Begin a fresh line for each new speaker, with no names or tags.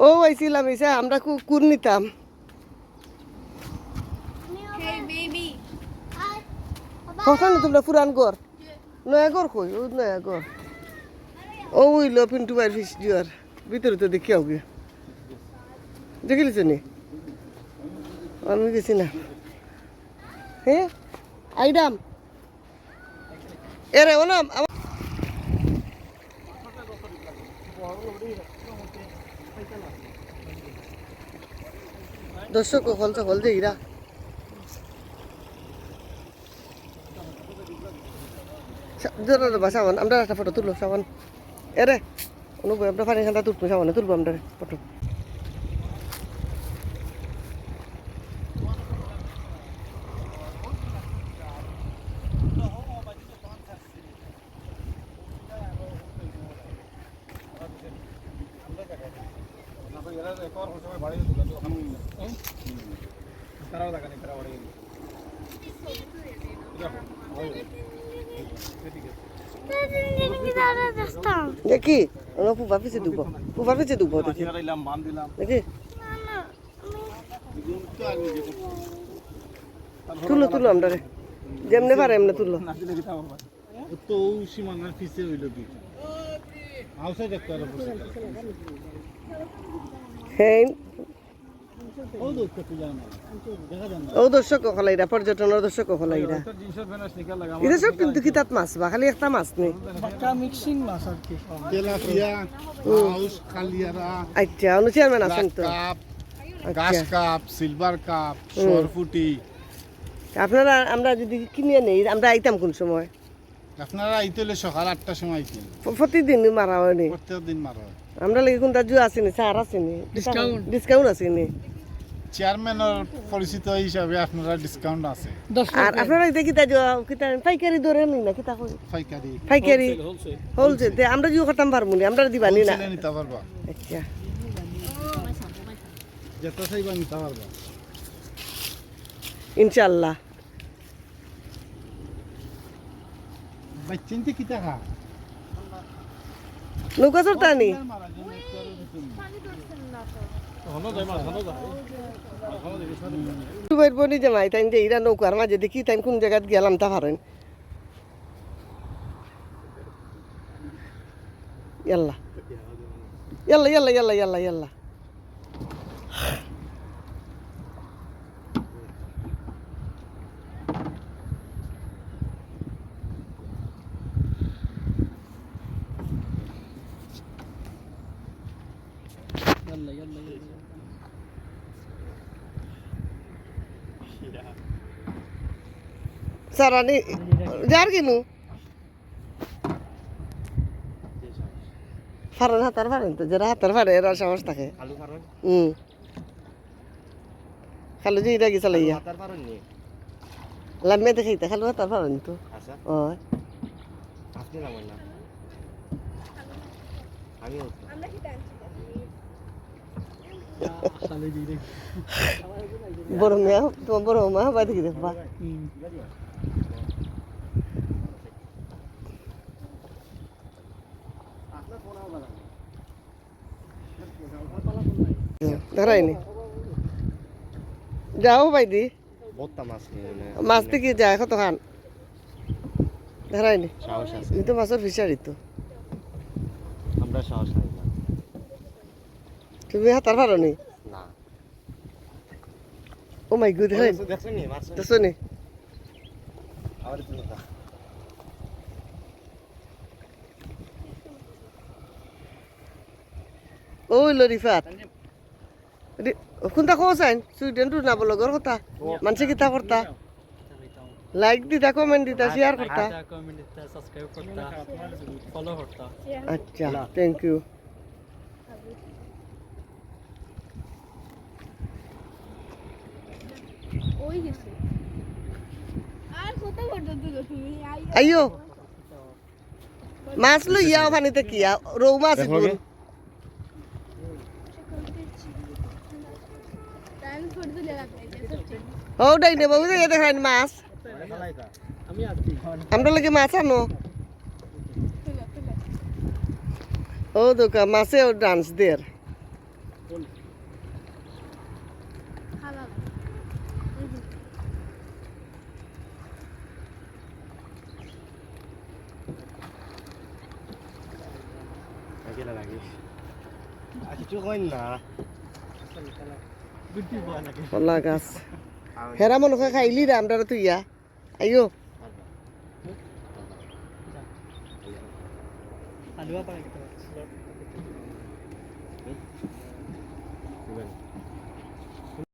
ও আইছিলাম এসে আমরা কু- কুর নিতাম. কখন তোমরা পুরান ঘর। নয়া ঘর কই? ও নয়া ঘর। ও উইল পিন্টু বাইর ফিস দিওয়ার ভিতরে তো দেখি আগে দেখিলিস নি? আমি গেছি না। হ্যাঁ? আইডাম। এরে ও না আমার- দর্শক হল সকল যে ইরা জোর বা, সাবান আমরা একটা ফটো তুললো সাবান। এরে অনুভব আমরা পানি খান্তা তুলবো, সাবানে তুলবো আমরা ফটো। দেখি আমরা ফুফা পিছিয়ে ডুবো ফুফার পিছিয়ে ডুবো দেখি। দেখি। তুলো তুলো আমরা যেমনি পারে এমনি তুলো।
হইল কি?
হ্যাঁ
ও
দর্শক পর্যটনের দর্শক এটা সব কিন্তু কিতাত মাছ বা খালি একটা মাছ নেই আচ্ছা অনু চেয়ারম্যান আছেন তো
কাপ গাছ
আচ্ছা
কাপ সিলভার কাপ সরফুটি
আপনারা আমরা যদি কিনে নেই আমরা আইতাম কোন সময়?
আপনারা আইতেলে সকাল আটটার সময় আইতেন।
প্রতিদিন মারা হয়নি
প্রত্যেক দিন মারা হয়।
আমরা লাগি কোনটা জু আসেনি সার আসেনি। ডিসকাউন্ট আসেনি।
চেয়ারম্যানের পরিচিত হিসাবে আপনারা ডিসকাউন্ট আছে।
আর আপনারা এটা কিতা জো কিতা পাইকারি দরে নি না কিতা কই?
পাইকারি।
পাইকারি। হোলসেল তে আমরা জু করতাম পারব নি আমরা দিবানি না
নিতে পারবা।
আচ্ছা।
যেটা চাইবা নিতে পারবা।
ইনশাআল্লাহ।
বাচ্চিনতে কি টাকা
নৌকা চড়তানি দুবাইর বনি জামাই তাই যে ইরা নৌকার মাঝে দেখি তাই কোন জায়গাত গেলাম তা পারেন ইয়াল্লা ইয়াল্লা ইয়াল্লা ইয়াল্লা। ইয়াল্লা ইয়াল্লা সারানি যার কিনু ফারেন হাতার ফারেন তো যারা হাতার ফারে এরা সাহস থাকে হুম খালু যে এটা গেছে লাইয়া লাম্মে দেখাইতে খালু হাতার ফারেন তো ও
আমরা কি
বড় মেয়া তোমার বড় মা বাই দেখি দেখবা ধরাইনি যাও বাইদি
মাছ
থেকে যায় কত খান ধরাইনি
আছে।
কিন্তু মাছের ফিশারি তো।
আমরা সাহস
তুমি হাতার পারো নি
না
ও মাই গুড ধরাই
দেখছেন নি মাছ
দেখছো নি
আবার তুমি
ওই লরিফাত কোনটা কোচ আইন সুইডেন টু না বলো কথা মানুষে কিতা করতা লাইক দিতা কমেন্ট দিতা শেয়ার করতা
কমেন্ট দিতে সাবস্ক্রাইব করতা ফলো করতা
আচ্ছা থ্যাংক ইউ
গেছে। মাছ কত পর্যন্ত তুমি?
আইও মাছ কি? রৌ মাছ ও ডাই নে বাবু এ দেখেন মাছ। আমরা লাগে মাছ আনো। ও দোকা মাছে ও ডান্স দের
গেলে রাখিস আর কিছু কই না
গুটি বয় লাগে
কলা গাছ হেরা মনে খাইলি রে আমরা তুই ইয়া আইও
আলুয়া
দিবেন